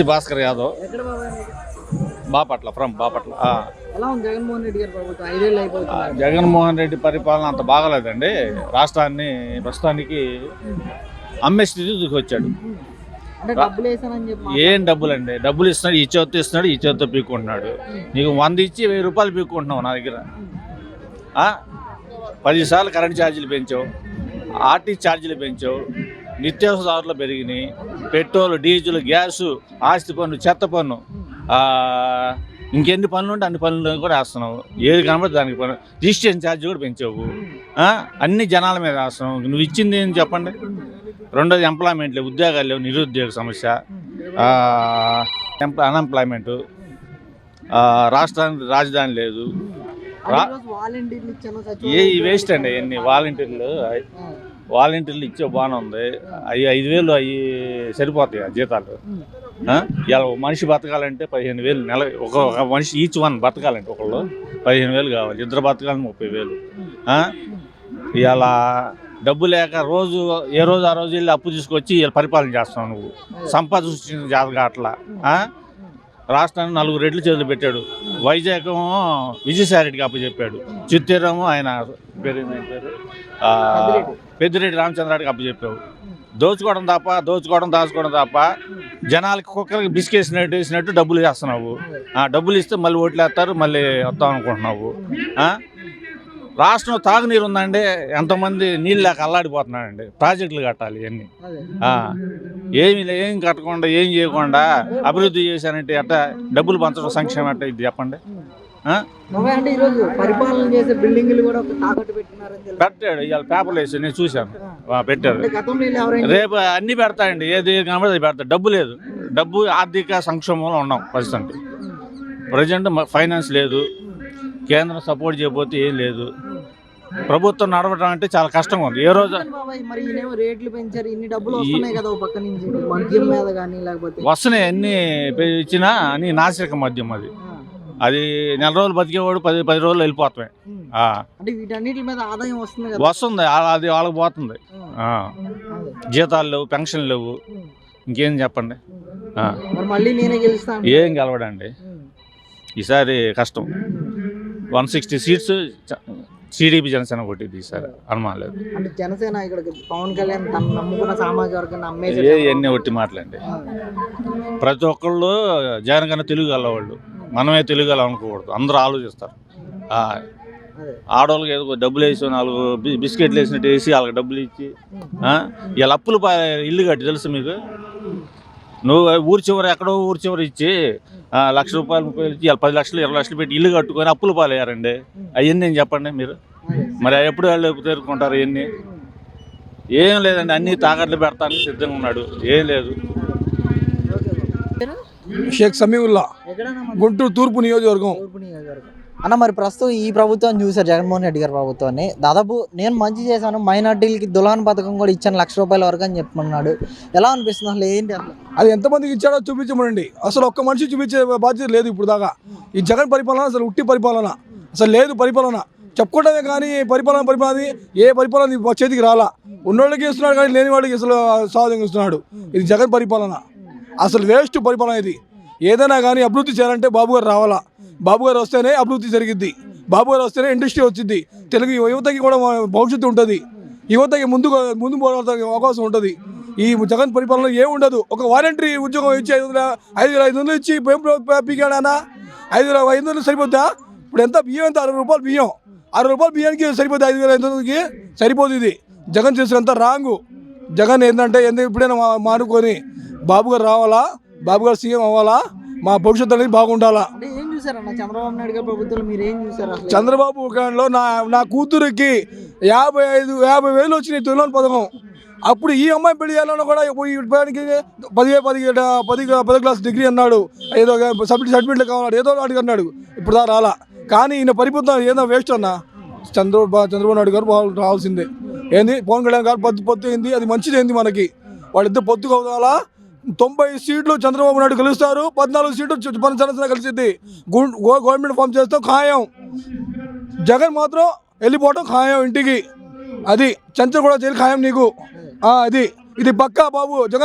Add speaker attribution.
Speaker 1: SC Bhaskar Yadav? Bapatla from Bapatla
Speaker 2: Jaganmohan Reddy
Speaker 1: పరిపాలన అంత బాగలేదండి. రాష్ట్రాన్ని ప్రస్తుతానికి అమ్మే స్థితికి వచ్చాడు
Speaker 2: అంటే డబ్బులు
Speaker 1: ఏం డబ్బులండి? డబ్బులు ఇస్తున్నాడు ఈ చేతితో ఇస్తున్నాడు ఈ చేతితో పీక్కుంటున్నాడు. నీకు వంద ఇచ్చి వెయ్యి రూపాయలు పీక్కుంటున్నావు నా దగ్గర? పదిసార్లు కరెంట్ ఛార్జీలు పెంచావు ఆర్టీ ఛార్జీలు పెంచావు నిత్యావసరాలు పెరిగినాయి. పెట్రోల్ డీజిల్ గ్యాసు ఆస్తి పన్ను చెత్త పన్ను ఇంకెన్ని పనులు ఉంటే అన్ని పనులు కూడా వేస్తున్నావు. ఏది కనబడితే దానికి పన్ను. రిజిస్ట్రేషన్ ఛార్జీ కూడా పెంచావు? అన్ని జనాల మీద వేస్తున్నావు. నువ్వు ఇచ్చింది ఏం చెప్పండి. రెండోది ఎంప్లాయ్మెంట్ లేవు ఉద్యోగాలు లేవు నిరుద్యోగ సమస్య. అన్ఎంప్లాయ్మెంట్ రాష్ట్రానికి రాజధాని లేదు. ఏ వేస్ట్ అండి ఎన్ని వాలంటీర్లు వాలంటీర్లు ఇచ్చే బాగానే ఉంది. అవి ఐదు వేలు అవి సరిపోతాయి ఆ జీతాలు. ఇలా మనిషి బతకాలంటే పదిహేను వేలు నెల ఒక ఒక మనిషి ఈచ్ వన్ బతకాలంటే ఒకళ్ళు పదిహేను వేలు కావాలి. ఇద్దరు బతకాలని ముప్పై వేలు. ఇలా డబ్బు లేక రోజు ఏ రోజు ఆ రోజు వెళ్ళి అప్పు తీసుకొచ్చి ఇలా పరిపాలన చేస్తున్నావు నువ్వు. సంపద సృష్టించిన జాతక అట్లా. రాష్ట్రాన్ని నలుగు రెట్లు చేతులు పెట్టాడు. వైజాగ్ ఏమో విజయసాయిరెడ్డికి అప్పచెప్పాడు చిత్తూరేమో ఆయన పేరు పేరు? పెద్దిరెడ్డి. రామచంద్రాడికి అప్పచెప్పావు దోచుకోవడం తప్ప దోచుకోవడం దాచుకోవడం తప్ప జనాలకి కుక్కలకి బిస్కేసినట్టు వేసినట్టు డబ్బులు చేస్తున్నావు. ఆ, డబ్బులు ఇస్తే మళ్ళీ ఓట్లు వేస్తారు మళ్ళీ వస్తాం అనుకుంటున్నావు? రాష్ట్రం తాగునీరు ఉందండి ఎంతమంది నీళ్ళు లేక అల్లాడిపోతున్నాడండి ప్రాజెక్టులు కట్టాలి ఇవన్నీ. ఏమి ఏం కట్టకుండా ఏం చేయకుండా అభివృద్ధి చేశానంటే ఎట్ట డబ్బులు పంచడం సంక్షేమం ఎట్ట ఇది చెప్పండి?
Speaker 2: బాబాయ్ అంటే ఈరోజు పరిపాలన చేసే బిల్డింగ్లు కూడా ఒక తాకట్టు పెట్టినారని
Speaker 1: పెట్టాడు ఇవాళ పేపర్లు వేసి నేను చూశాను. ఆ, పెట్టారు.
Speaker 2: అంటే గతంలో వీళ్ళు ఎవరైనా
Speaker 1: రేపు అన్ని పెడతాయండి. ఏది కనబడి అది పెడతాడు డబ్బు లేదు. డబ్బు ఆర్థిక సంక్షోభంలో ఉన్నాం ప్రస్తుతం ప్రజెంట్ ఫైనాన్స్ లేదు. కేంద్రం సపోర్ట్ చేయకపోతే ఏం లేదు. ప్రభుత్వం నడవడం అంటే చాలా కష్టంగా ఉంది. ఏ రోజు
Speaker 2: కానీ బాబాయ్ మరి ఈయనేమో రేట్లు పెంచారు. ఇన్ని డబ్బులు
Speaker 1: ఈ-
Speaker 2: వస్తున్నాయి కదా ఓ పక్క నుంచి. మద్యం మీద కానీ లేకపోతే
Speaker 1: వస్తున్నాయి. అన్ని ఇచ్చినా అని నాసిరక మద్యం అది. అది నెల రోజులు బతికేవాడు పది పది రోజులు. ఆ,
Speaker 2: అంటే వీటన్నిటి మీద ఆదాయం వస్తుంది
Speaker 1: వస్తుంది అది వాళ్ళకి పోతుంది. జీతాలు లేవు పెన్షన్ లేవు. ఇంకేం చెప్పండి?
Speaker 2: మళ్ళీ నేనే గెలుస్తాను
Speaker 1: ఏం గెలవడండి. ఈసారి కష్టం. One sixty seats TDP Janasena కొట్టింది ఈసారి. అనుమానం లేదు.
Speaker 2: అంటే జనసేన ఇక్కడ పవన్ కళ్యాణ్ తన నమ్ముకున్న సామాజిక వర్గాన్ని
Speaker 1: ఒట్టి మాటలండి. ప్రతి ఒక్కళ్ళు జగన్ కన్నా తెలుగు వాళ్ళు మనమే తెలుగు అనుకోకూడదు. అందరూ ఆలోచిస్తారు. ఆడవాళ్ళకి ఏదో డబ్బులు వేసి నాలుగు బిస్కెట్లు వేసినట్టు వేసి వాళ్ళకి డబ్బులు ఇచ్చి ఇలా అప్పులు ఇల్లు కట్టి తెలుసు మీకు? నువ్వు ఊరి చివరి ఎక్కడో ఊరి చివరి ఇచ్చి లక్ష రూపాయలు ముప్పై ఇచ్చి పది లక్షలు ఇరవై లక్షలు పెట్టి ఇల్లు కట్టుకొని అప్పులు పాలయ్యారండి. అవన్నీ నేను చెప్పండి మీరు? మరి అవి ఎప్పుడు వాళ్ళు తేరుకుంటారు ఇవన్నీ? ఏం లేదండి అన్నీ తాకట్లు పెడతానికి సిద్ధంగా ఉన్నాడు. ఏం లేదు.
Speaker 3: షేక్ సమీవుల్లా గుంటూరు తూర్పు నియోజకవర్గం.
Speaker 2: అన్న మరి ప్రస్తుతం ఈ ప్రభుత్వం చూసారు జగన్మోహన్ రెడ్డి గారి ప్రభుత్వాన్ని. దాదాపు నేను మంచి చేశాను మైనార్టీలకి దులాన్ పథకం కూడా ఇచ్చాను లక్ష రూపాయల వరకు అని చెప్పమన్నాడు. ఎలా అనిపిస్తుంది అసలు ఏంటి అసలు?
Speaker 3: అది ఎంతమందికి ఇచ్చాడో చూపించమనండి అసలు ఒక్క మనిషి చూపించే బాధ్యత లేదు ఇప్పుడు దాకా. ఈ జగన్ పరిపాలన అసలు ఉట్టి పరిపాలన. అసలు లేదు పరిపాలన. చెప్పుకోవడమే కానీ పరిపాలన పరిపాలన ఏ పరిపాలన చేతికి రాలా. ఉన్నోళ్ళకి ఇస్తున్నాడు కానీ లేని వాళ్ళకి అసలు సాధంగా ఇస్తున్నాడు. ఇది జగన్ పరిపాలన. అసలు వేస్ట్ పరిపాలన ఇది. ఏదైనా కానీ అభివృద్ధి చేయాలంటే బాబు గారు రావాలా? బాబు గారు వస్తేనే అభివృద్ధి జరిగిద్ది. బాబు గారు వస్తేనే ఇండస్ట్రీ వచ్చింది తెలుగు యువతకి కూడా భవిష్యత్తు ఉంటుంది. యువతకి ముందు ముందు పోవడానికి అవకాశం ఉంటుంది. ఈ జగన్ పరిపాలన ఏం ఉండదు. ఒక వాలంటరీ ఉద్యోగం ఇచ్చి ఐదు వందల ఐదు వేల ఐదు వందలు ఇచ్చి పీకాడానా ఐదు వేల ఐదు వందలు సరిపోద్దా? ఇప్పుడు ఎంత? బియ్యం ఎంత? అరవై రూపాయలు బియ్యం. అరవై రూపాయలు బియ్యానికి సరిపోద్ది ఐదు వేల ఐదు వందలకి? సరిపోదు ఇది. జగన్ చేసినంత రాంగు. జగన్ ఏంటంటే ఎందుకు ఇప్పుడైనా మారుకొని మానుకొని బాబు గారు రావాలా? బాబు గారు సీఎం అవ్వాలా? మా భవిష్యత్తు అనేది బాగుండాలా?
Speaker 2: చంద్రబాబు నాయుడు గారి ప్రభుత్వంలో మీరు ఏం చూసారు అసలు?
Speaker 3: చంద్రబాబు కాలంలో నా నా కూతురికి యాభై ఐదు యాభై వేలు వచ్చినాయి తొలిలోని పథకం. అప్పుడు ఈ అమ్మాయి పెళ్ళి చేయాలన్నా కూడా ఇప్పటికి పది పది పది పది క్లాస్ డిగ్రీ అన్నాడు. ఏదో సబ్జెక్ట్ సర్టిఫికెట్లు కావాలన్నాడు. ఏదో వాటికి అన్నాడు. ఇప్పుడు దా రాలా. కానీ ఈయన పరిపాలన ఏదో వేస్ట్ అన్న. చంద్రబాబు చంద్రబాబు నాయుడు గారు రావాల్సిందే. ఏంది? పవన్ కళ్యాణ్ గారు పొత్తు పొత్తు ఏంది? అది మంచిది ఏంది మనకి. వాళ్ళిద్దరు పొత్తు కావాలా తొంభై సీట్లు చంద్రబాబు నాయుడు గెలుస్తారు పద్నాలుగు సీట్లు చు- మన జనసేన కలిసిద్ది గో- గవర్నమెంట్ ఫామ్ చేస్తాం ఖాయం. జగన్ మాత్రం వెళ్ళిపోవటం ఖాయం ఇంటికి. అది చంద్ర కూడా జైలు ఖాయం నీకు. ఆ, అది ఇది పక్కా బాబు జగన్.